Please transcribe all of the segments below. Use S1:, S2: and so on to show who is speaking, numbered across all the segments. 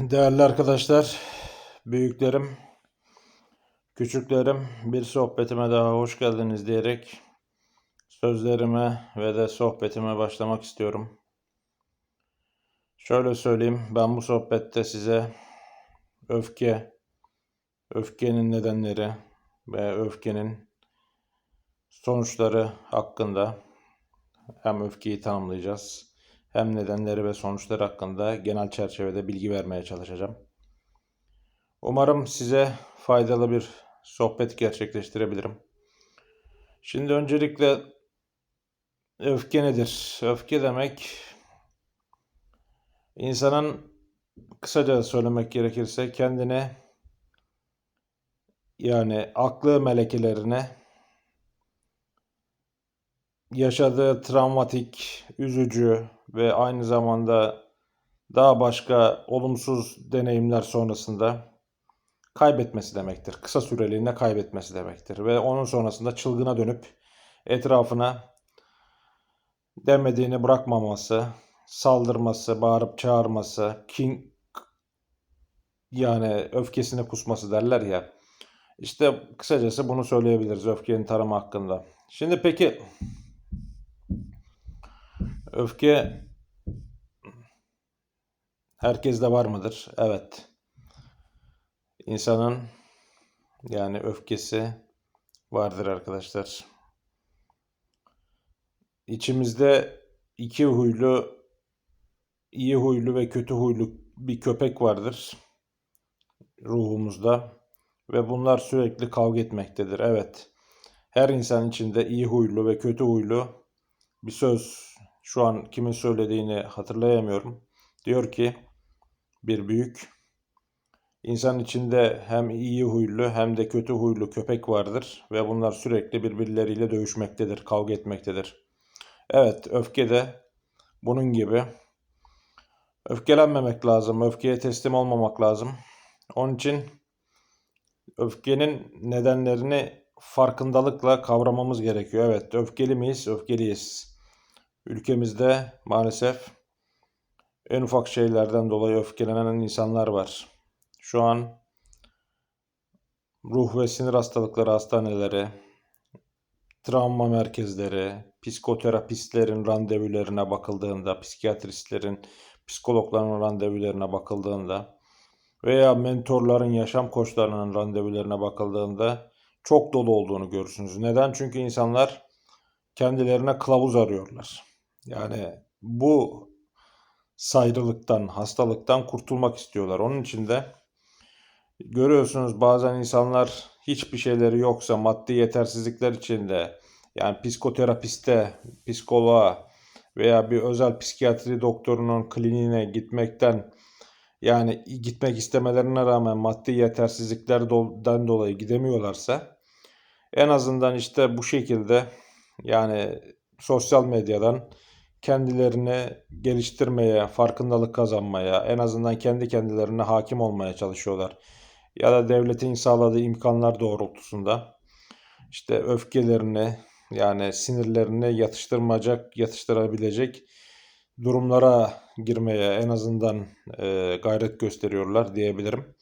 S1: Değerli arkadaşlar, büyüklerim, küçüklerim, bir sohbetime daha hoş geldiniz diyerek sözlerime ve de sohbetime başlamak istiyorum. Şöyle söyleyeyim, ben bu sohbette size öfke, öfkenin nedenleri ve öfkenin sonuçları hakkında hem öfkeyi tanımlayacağız hem nedenleri ve sonuçları hakkında genel çerçevede bilgi vermeye çalışacağım. Umarım size faydalı bir sohbet gerçekleştirebilirim. Şimdi öncelikle öfke nedir? Öfke demek insanın kısaca söylemek gerekirse kendine yani aklı melekelerine yaşadığı travmatik, üzücü ve aynı zamanda daha başka olumsuz deneyimler sonrasında kaybetmesi demektir. Kısa süreliğine kaybetmesi demektir. Ve onun sonrasında çılgına dönüp etrafına demediğini bırakmaması, saldırması, bağırıp çağırması, king yani öfkesini kusması derler ya. İşte kısacası bunu söyleyebiliriz öfkenin tanımı hakkında. Şimdi peki öfke herkeste var mıdır? Evet. İnsanın yani öfkesi vardır arkadaşlar. İçimizde iki huylu, iyi huylu ve kötü huylu bir köpek vardır ruhumuzda ve bunlar sürekli kavga etmektedir. Evet. Her insan içinde iyi huylu ve kötü huylu bir söz şu an kimin söylediğini hatırlayamıyorum. Diyor ki bir büyük insan içinde hem iyi huylu hem de kötü huylu köpek vardır ve bunlar sürekli birbirleriyle dövüşmektedir, kavga etmektedir. Evet, öfke de bunun gibi. Öfkelenmemek lazım, öfkeye teslim olmamak lazım. Onun için öfkenin nedenlerini farkındalıkla kavramamız gerekiyor. Evet, öfkeli miyiz? Öfkeliyiz. Ülkemizde maalesef en ufak şeylerden dolayı öfkelenen insanlar var. Şu an ruh ve sinir hastalıkları hastaneleri, travma merkezleri, psikoterapistlerin randevularına bakıldığında, psikiyatristlerin, psikologların randevularına bakıldığında veya mentorların, yaşam koçlarının randevularına bakıldığında çok dolu olduğunu görürsünüz. Neden? Çünkü insanlar kendilerine kılavuz arıyorlar. Yani bu sayrılıktan, hastalıktan kurtulmak istiyorlar. Onun için de görüyorsunuz bazen insanlar hiçbir şeyleri yoksa maddi yetersizlikler içinde yani psikoterapiste, psikoloğa veya bir özel psikiyatri doktorunun kliniğine gitmekten yani gitmek istemelerine rağmen maddi yetersizliklerden dolayı gidemiyorlarsa en azından işte bu şekilde yani sosyal medyadan kendilerini geliştirmeye, farkındalık kazanmaya, en azından kendi kendilerine hakim olmaya çalışıyorlar. Ya da devletin sağladığı imkanlar doğrultusunda işte öfkelerini yani sinirlerini yatıştırmayacak, yatıştırabilecek durumlara girmeye en azından e, gayret gösteriyorlar diyebilirim.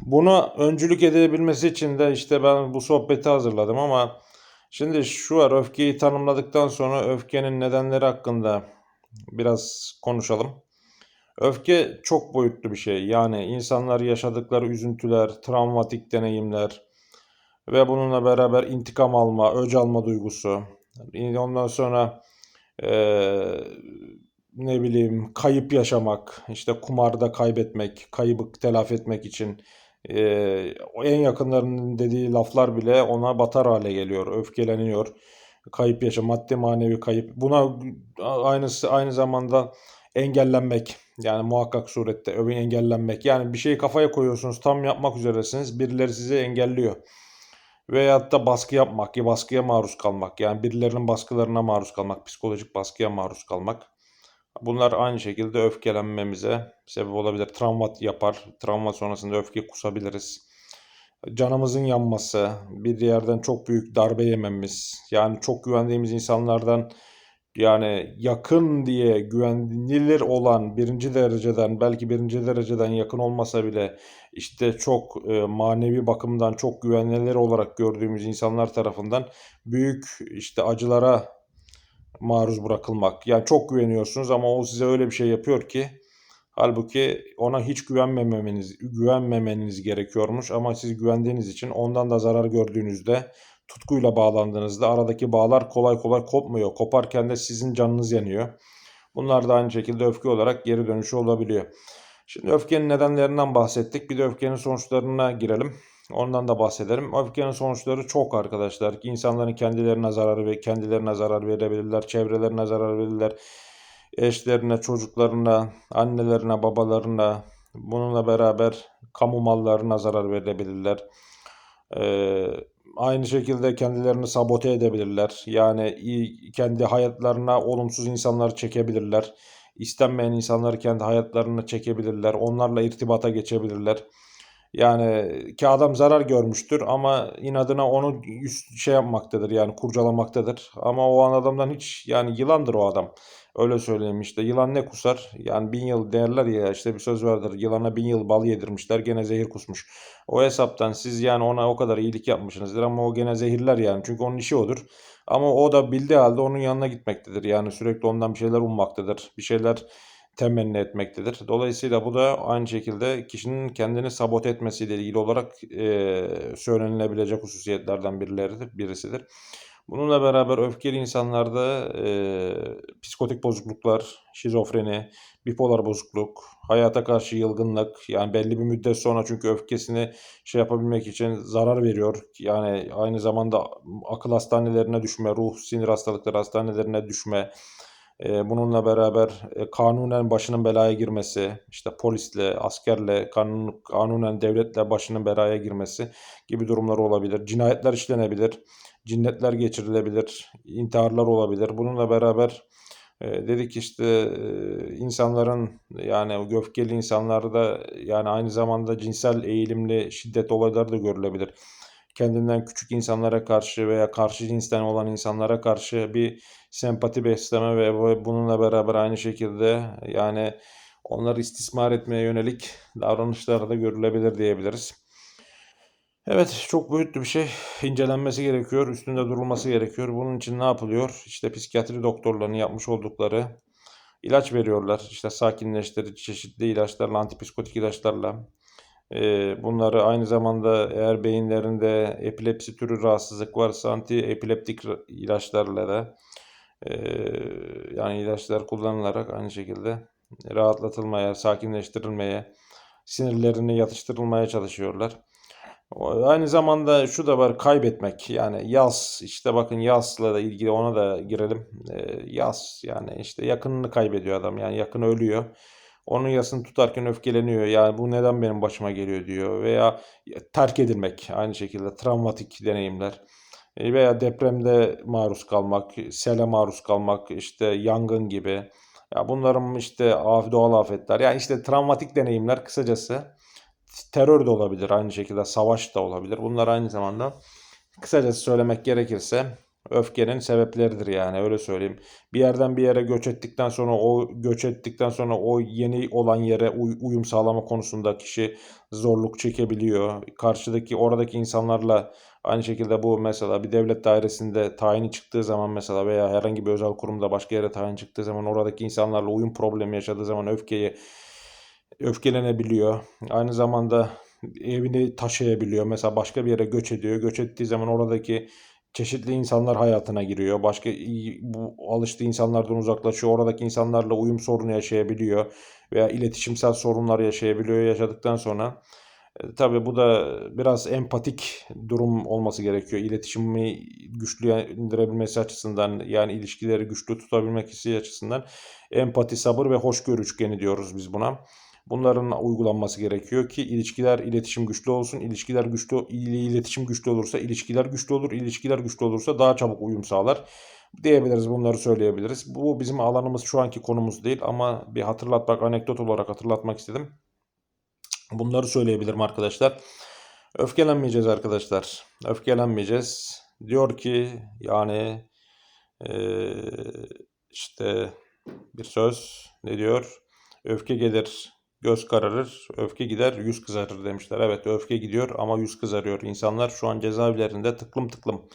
S1: Buna öncülük edebilmesi için de işte ben bu sohbeti hazırladım ama Şimdi şu var öfkeyi tanımladıktan sonra öfkenin nedenleri hakkında biraz konuşalım. Öfke çok boyutlu bir şey. Yani insanlar yaşadıkları üzüntüler, travmatik deneyimler ve bununla beraber intikam alma, öc alma duygusu. Ondan sonra ee, ne bileyim kayıp yaşamak, işte kumarda kaybetmek, kaybı telafi etmek için e, en yakınlarının dediği laflar bile ona batar hale geliyor, öfkeleniyor. Kayıp yaşa, maddi manevi kayıp. Buna aynısı aynı zamanda engellenmek yani muhakkak surette övün engellenmek. Yani bir şeyi kafaya koyuyorsunuz tam yapmak üzeresiniz birileri sizi engelliyor. Veyahut da baskı yapmak, ya baskıya maruz kalmak. Yani birilerinin baskılarına maruz kalmak, psikolojik baskıya maruz kalmak. Bunlar aynı şekilde öfkelenmemize sebep olabilir. Travma yapar. Travma sonrasında öfke kusabiliriz. Canımızın yanması, bir yerden çok büyük darbe yememiz, yani çok güvendiğimiz insanlardan yani yakın diye güvenilir olan birinci dereceden belki birinci dereceden yakın olmasa bile işte çok e, manevi bakımdan çok güvenilir olarak gördüğümüz insanlar tarafından büyük işte acılara maruz bırakılmak. Yani çok güveniyorsunuz ama o size öyle bir şey yapıyor ki halbuki ona hiç güvenmemeniz güvenmemeniz gerekiyormuş ama siz güvendiğiniz için ondan da zarar gördüğünüzde tutkuyla bağlandığınızda aradaki bağlar kolay kolay kopmuyor. Koparken de sizin canınız yanıyor. Bunlar da aynı şekilde öfke olarak geri dönüşü olabiliyor. Şimdi öfkenin nedenlerinden bahsettik. Bir de öfkenin sonuçlarına girelim. Ondan da bahsedelim. Öfkenin sonuçları çok arkadaşlar. İnsanların kendilerine zarar ve kendilerine zarar verebilirler, çevrelerine zarar verirler. Eşlerine, çocuklarına, annelerine, babalarına, bununla beraber kamu mallarına zarar verebilirler. Ee, aynı şekilde kendilerini sabote edebilirler. Yani kendi hayatlarına olumsuz insanlar çekebilirler. İstenmeyen insanları kendi hayatlarına çekebilirler. Onlarla irtibata geçebilirler. Yani ki adam zarar görmüştür ama inadına onu üst şey yapmaktadır yani kurcalamaktadır. Ama o an adamdan hiç yani yılandır o adam. Öyle söyleyeyim işte yılan ne kusar? Yani bin yıl derler ya işte bir söz vardır. Yılana bin yıl bal yedirmişler gene zehir kusmuş. O hesaptan siz yani ona o kadar iyilik yapmışsınızdır ama o gene zehirler yani. Çünkü onun işi odur. Ama o da bildiği halde onun yanına gitmektedir. Yani sürekli ondan bir şeyler ummaktadır. Bir şeyler temenni etmektedir. Dolayısıyla bu da aynı şekilde kişinin kendini sabote etmesiyle ilgili olarak e, söylenilebilecek hususiyetlerden birileridir, birisidir. Bununla beraber öfkeli insanlarda e, psikotik bozukluklar, şizofreni, bipolar bozukluk, hayata karşı yılgınlık yani belli bir müddet sonra çünkü öfkesini şey yapabilmek için zarar veriyor. Yani aynı zamanda akıl hastanelerine düşme, ruh sinir hastalıkları hastanelerine düşme, bununla beraber e, kanunen başının belaya girmesi, işte polisle, askerle, kanun, kanunen devletle başının belaya girmesi gibi durumlar olabilir. Cinayetler işlenebilir, cinnetler geçirilebilir, intiharlar olabilir. Bununla beraber e, dedik işte e, insanların yani öfkeli insanlarda yani aynı zamanda cinsel eğilimli şiddet olayları da görülebilir kendinden küçük insanlara karşı veya karşı cinsten olan insanlara karşı bir sempati besleme ve bununla beraber aynı şekilde yani onları istismar etmeye yönelik davranışlar da görülebilir diyebiliriz. Evet çok boyutlu bir şey. incelenmesi gerekiyor. Üstünde durulması gerekiyor. Bunun için ne yapılıyor? İşte psikiyatri doktorlarının yapmış oldukları ilaç veriyorlar. İşte sakinleştirici çeşitli ilaçlarla, antipsikotik ilaçlarla bunları aynı zamanda eğer beyinlerinde epilepsi türü rahatsızlık varsa anti epileptik ilaçlarla da yani ilaçlar kullanılarak aynı şekilde rahatlatılmaya, sakinleştirilmeye, sinirlerini yatıştırılmaya çalışıyorlar. Aynı zamanda şu da var kaybetmek yani yaz işte bakın yazla da ilgili ona da girelim. Yaz yani işte yakınını kaybediyor adam yani yakın ölüyor. Onun yasını tutarken öfkeleniyor. Yani bu neden benim başıma geliyor diyor. Veya terk edilmek aynı şekilde travmatik deneyimler. E, veya depremde maruz kalmak, sele maruz kalmak, işte yangın gibi. Ya bunların işte doğal afetler. Yani işte travmatik deneyimler kısacası terör de olabilir aynı şekilde savaş da olabilir. Bunlar aynı zamanda kısacası söylemek gerekirse öfkenin sebepleridir yani öyle söyleyeyim. Bir yerden bir yere göç ettikten sonra o göç ettikten sonra o yeni olan yere uy- uyum sağlama konusunda kişi zorluk çekebiliyor. Karşıdaki oradaki insanlarla aynı şekilde bu mesela bir devlet dairesinde tayini çıktığı zaman mesela veya herhangi bir özel kurumda başka yere tayin çıktığı zaman oradaki insanlarla uyum problemi yaşadığı zaman öfkeyi öfkelenebiliyor. Aynı zamanda evini taşıyabiliyor. Mesela başka bir yere göç ediyor. Göç ettiği zaman oradaki çeşitli insanlar hayatına giriyor. Başka bu alıştığı insanlardan uzaklaşıyor. Oradaki insanlarla uyum sorunu yaşayabiliyor veya iletişimsel sorunlar yaşayabiliyor. Yaşadıktan sonra e, tabii bu da biraz empatik durum olması gerekiyor. İletişimi güçlendirebilmesi açısından yani ilişkileri güçlü tutabilmek açısından empati, sabır ve hoşgörü üçgeni diyoruz biz buna. Bunların uygulanması gerekiyor ki ilişkiler, iletişim güçlü olsun. İlişkiler güçlü, iletişim güçlü olursa ilişkiler güçlü olur. İlişkiler güçlü olursa daha çabuk uyum sağlar diyebiliriz. Bunları söyleyebiliriz. Bu bizim alanımız şu anki konumuz değil ama bir hatırlatmak, anekdot olarak hatırlatmak istedim. Bunları söyleyebilirim arkadaşlar. Öfkelenmeyeceğiz arkadaşlar. Öfkelenmeyeceğiz. Diyor ki yani ee, işte bir söz ne diyor? Öfke gelir, göz kararır, öfke gider, yüz kızarır demişler. Evet öfke gidiyor ama yüz kızarıyor. İnsanlar şu an cezaevlerinde tıklım tıklım.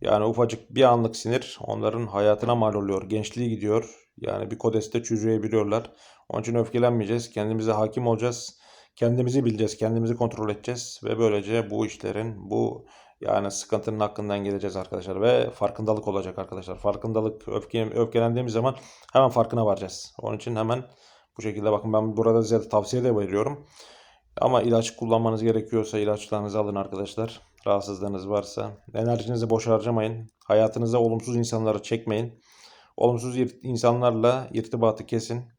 S1: Yani ufacık bir anlık sinir onların hayatına mal oluyor. Gençliği gidiyor. Yani bir kodeste çürüyebiliyorlar. Onun için öfkelenmeyeceğiz. Kendimize hakim olacağız. Kendimizi bileceğiz. Kendimizi kontrol edeceğiz. Ve böylece bu işlerin, bu yani sıkıntının hakkından geleceğiz arkadaşlar. Ve farkındalık olacak arkadaşlar. Farkındalık, öfke, öfkelendiğimiz zaman hemen farkına varacağız. Onun için hemen bu şekilde bakın ben burada size tavsiye de veriyorum. Ama ilaç kullanmanız gerekiyorsa ilaçlarınızı alın arkadaşlar. Rahatsızlığınız varsa. Enerjinizi boş harcamayın. Hayatınıza olumsuz insanları çekmeyin. Olumsuz insanlarla irtibatı kesin.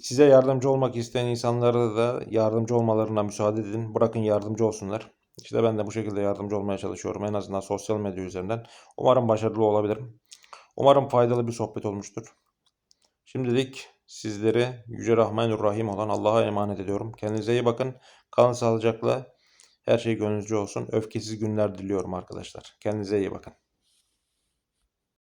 S1: Size yardımcı olmak isteyen insanlara da yardımcı olmalarına müsaade edin. Bırakın yardımcı olsunlar. İşte ben de bu şekilde yardımcı olmaya çalışıyorum. En azından sosyal medya üzerinden. Umarım başarılı olabilirim. Umarım faydalı bir sohbet olmuştur. Şimdilik sizleri Yüce Rahmanur-Rahim olan Allah'a emanet ediyorum. Kendinize iyi bakın. Kalın sağlıcakla. Her şey gönlünüzce olsun. Öfkesiz günler diliyorum arkadaşlar. Kendinize iyi bakın.